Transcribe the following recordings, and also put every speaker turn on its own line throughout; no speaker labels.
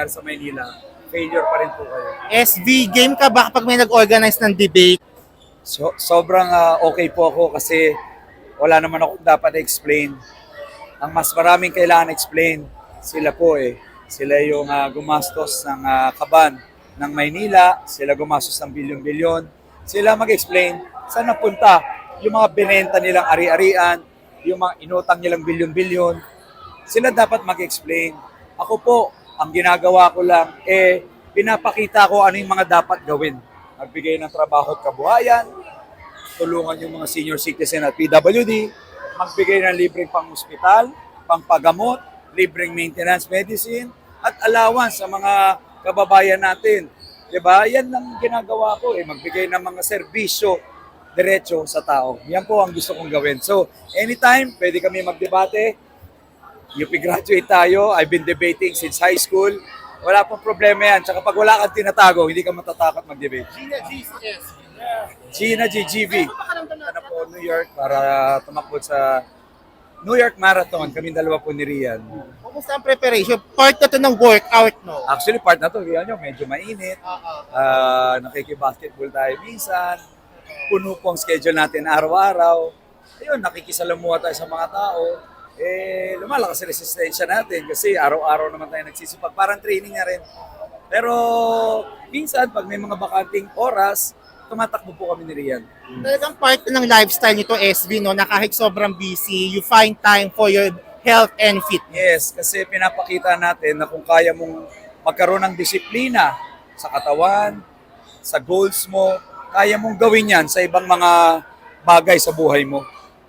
nangyari sa Maynila, failure pa rin po kayo.
SV, game ka ba kapag may nag-organize ng debate?
So, sobrang ah, okay po ako kasi wala naman ako dapat explain. Ang mas maraming kailangan explain, sila po eh. Sila yung ah, gumastos ng ah, kaban ng Maynila, sila gumastos ng bilyon-bilyon. Sila mag-explain saan napunta yung mga binenta nilang ari-arian, yung mga inutang nilang bilyon-bilyon. Sila dapat mag-explain. Ako po, ang ginagawa ko lang, eh, pinapakita ko ano yung mga dapat gawin. Magbigay ng trabaho at kabuhayan, tulungan yung mga senior citizen at PWD, magbigay ng libreng pang-hospital, pang-pagamot, libreng maintenance medicine, at allowance sa mga kababayan natin. 'Di ba? Yan ang ginagawa ko eh, magbigay ng mga serbisyo diretso sa tao. Yan po ang gusto kong gawin. So, anytime, pwede kami magdebate. UP graduate tayo. I've been debating since high school. Wala pong problema yan. Tsaka pag wala kang tinatago, hindi ka matatakot mag-debate.
Gina GCS.
Gina GGV. Ano po, New York para tumakbo sa New York Marathon. Kami dalawa po ni Rian.
Kumusta ang preparation? Part na to ng workout, no?
Actually, part na to. Yan nyo, medyo mainit. Ah, nakikibasketball tayo minsan. Puno po ang schedule natin araw-araw. Ayun, nakikisalamuha tayo sa mga tao. Eh, lumalakas ang resistensya natin kasi araw-araw naman tayo nagsisipag. Parang training na rin. Pero minsan, pag may mga bakanting oras, tumatakbo po kami ni Rian.
Talagang part ng lifestyle nito, SV, no? Na kahit sobrang busy, you find time for your health and fitness.
Yes, kasi pinapakita natin na kung kaya mong magkaroon ng disiplina sa katawan, sa goals mo, kaya mong gawin yan sa ibang mga bagay sa buhay mo.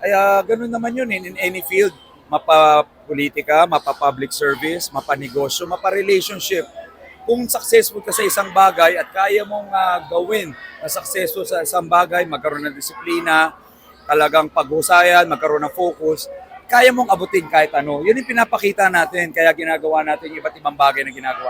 Kaya ganun naman yun in, in any field. Mapa politika, mapa public service, mapa negosyo, mapa relationship. Kung successful ka sa isang bagay at kaya mong ah, gawin na successful sa isang bagay, magkaroon ng disiplina, talagang paghusayan, magkaroon ng focus, kaya mong abutin kahit ano. Yun yung pinapakita natin, kaya ginagawa natin iba't ibang bagay na ginagawa.